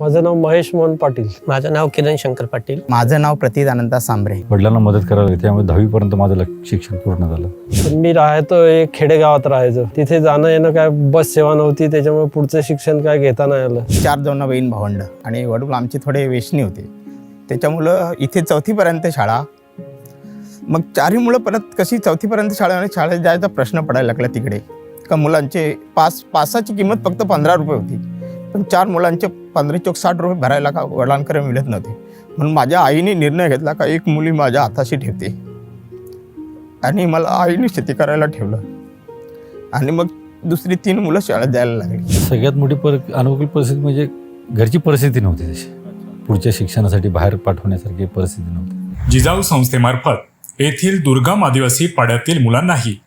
माझं नाव महेश मोहन पाटील. माझं नाव किरण शंकर पाटील. माझं नाव प्रतीत अनंता सांबरे. वडिलांना मदत करावी त्यामुळे दहावीपर्यंत माझं शिक्षण पूर्ण झालं. पण मी राहतो एक खेडेगावात राहायचो. तिथे जाणं येणं काय बस सेवा नव्हती त्याच्यामुळे पुढचं शिक्षण काय घेता नाही आलं. चार दोन बहीण भावंड आणि वडील आमचे थोडे वेशनी होते. त्याच्यामुळं इथे चौथीपर्यंत शाळा. मग चारही मुलं परत कशी चौथीपर्यंत शाळा आणि शाळेत जायचा प्रश्न पडायला लागला तिकडे. का मुलांचे पाच पासाची किंमत फक्त पंधरा रुपये होती. पण चार मुलांचे पंधरा चौक साठ रुपये भरायला का वडिलांकडे मिळत नव्हते. म्हणून माझ्या आईने निर्णय घेतला का एक मुली माझ्या हाताशी ठेवते. आणि मला आईने शेती करायला ठेवलं. आणि मग दुसरी तीन मुलं शाळेत जायला लागली. सगळ्यात मोठी पर अनुकूल परिस्थिती म्हणजे घरची परिस्थिती नव्हती तशी. पुढच्या शिक्षणासाठी बाहेर पाठवण्यासारखी परिस्थिती नव्हती. जिजाऊ संस्थेमार्फत येथील दुर्गम आदिवासी पाड्यातील मुलांनाही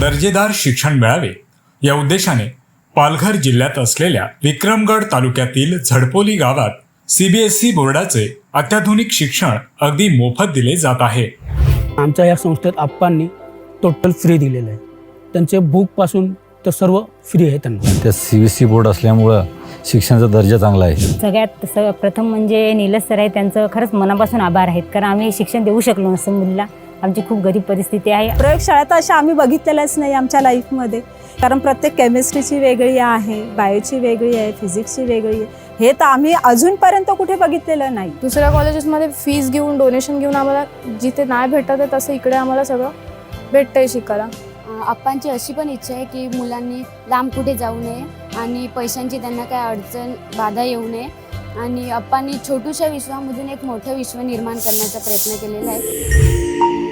दर्जेदार शिक्षण मिळावे या उद्देशाने पालघर जिल्ह्यात असलेल्या विक्रमगड तालुक्यातील झडपोली गावात सीबीएसई बोर्डाचे अत्याधुनिक शिक्षण अगदी मोफत दिले जात आहे. आमच्या या संस्थेत आप्पांनी टोटल फ्री दिलेलं आहे. त्यांचे बुकपासून तर सर्व फ्री आहे त्यांना. त्या सी बी सी बोर्ड असल्यामुळं शिक्षणाचा दर्जा चांगला आहे. सगळ्यात स प्रथम म्हणजे नीलज सर आहे त्यांचं खरंच मनापासून आभार आहेत. कारण आम्ही शिक्षण देऊ शकलो नसतं मुलीला. आमची खूप गरीब परिस्थिती आहे. प्रयोगशाळा तर अशा आम्ही बघितलेल्याच नाही आमच्या लाईफमध्ये कारण प्रत्येक केमिस्ट्रीची वेगळी आहे बायोची वेगळी आहे फिजिक्सची वेगळी आहे. हे तर आम्ही अजूनपर्यंत कुठे बघितलेलं नाही. दुसऱ्या कॉलेजेसमध्ये फीस घेऊन डोनेशन घेऊन आम्हाला जिथे नाही भेटत आहे तसं इकडे आम्हाला सगळं भेटतंय शिकायला. आप्पांची अशी पण इच्छा आहे की मुलांनी लांब कुठे जाऊ नये आणि पैशांची त्यांना काय अडचण बाधा येऊ नये. आणि अप्पांनी छोटूशा विश्वामधून एक मोठं विश्व निर्माण करण्याचा प्रयत्न केलेला आहे.